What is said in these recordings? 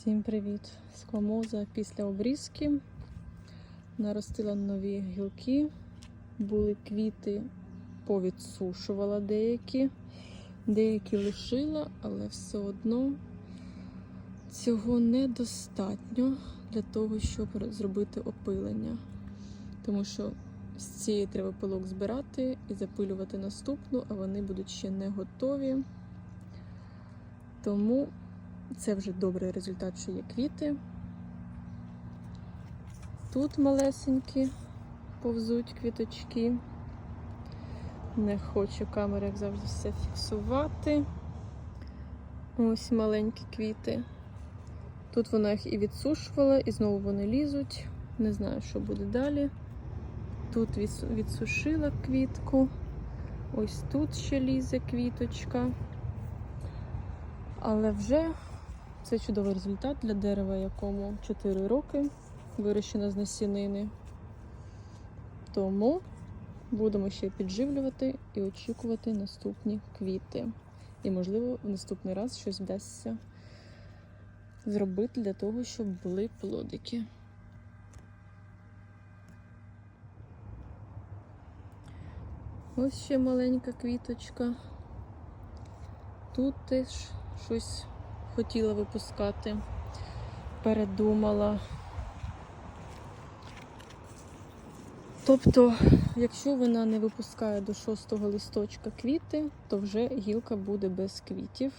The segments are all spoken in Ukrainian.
Всім привіт! Сквамоза після обрізки наростила нові гілки, були квіти, повідсушувала деякі, деякі лишила, але все одно цього недостатньо для того, щоб зробити опилення. Тому що з цієї треба пилок збирати і запилювати наступну, а вони будуть ще не готові. Тому це вже добрий результат, що є квіти. Тут малесенькі повзуть квіточки. Не хочу камера, як завжди, все фіксувати. Ось маленькі квіти. Тут вона їх і відсушувала, і знову вони лізуть. Не знаю, що буде далі. Тут відсушила квітку. Ось тут ще лізе квіточка. Але вже це чудовий результат для дерева, якому 4 роки вирощено з насінини. Тому будемо ще підживлювати і очікувати наступні квіти. І, можливо, в наступний раз щось вдасться зробити для того, щоб були плодики. Ось ще маленька квіточка. Тут теж щось хотіла випускати, передумала. Тобто, якщо вона не випускає до 6 листочка квіти, то вже гілка буде без квітів.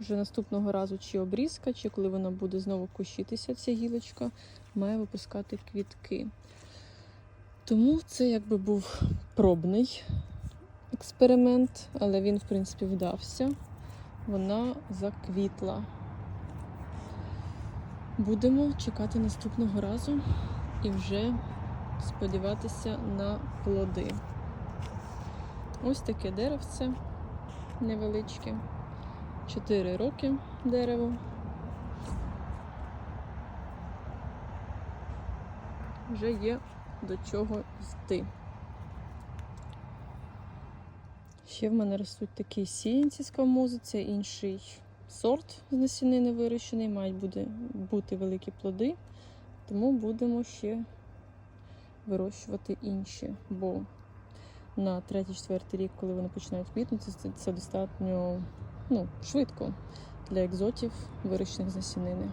Вже наступного разу чи обрізка, чи коли вона буде знову кущитися, ця гілочка, має випускати квітки. Тому це якби був пробний експеримент, але він, в принципі, вдався вона заквітла. Будемо чекати наступного разу і вже сподіватися на плоди. Ось таке деревце невеличке. 4 роки дереву. Вже є до чого йти. Ще в мене ростуть такі сіянці з камузи, це інший сорт з насінини вирощений, мають буде, бути великі плоди, тому будемо ще вирощувати інші. Бо на 3-4 рік, коли вони починають квітнути, це, це достатньо ну, швидко для екзотів, вирощених з насінини.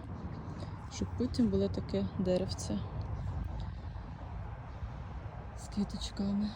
Щоб потім було таке деревце з квіточками.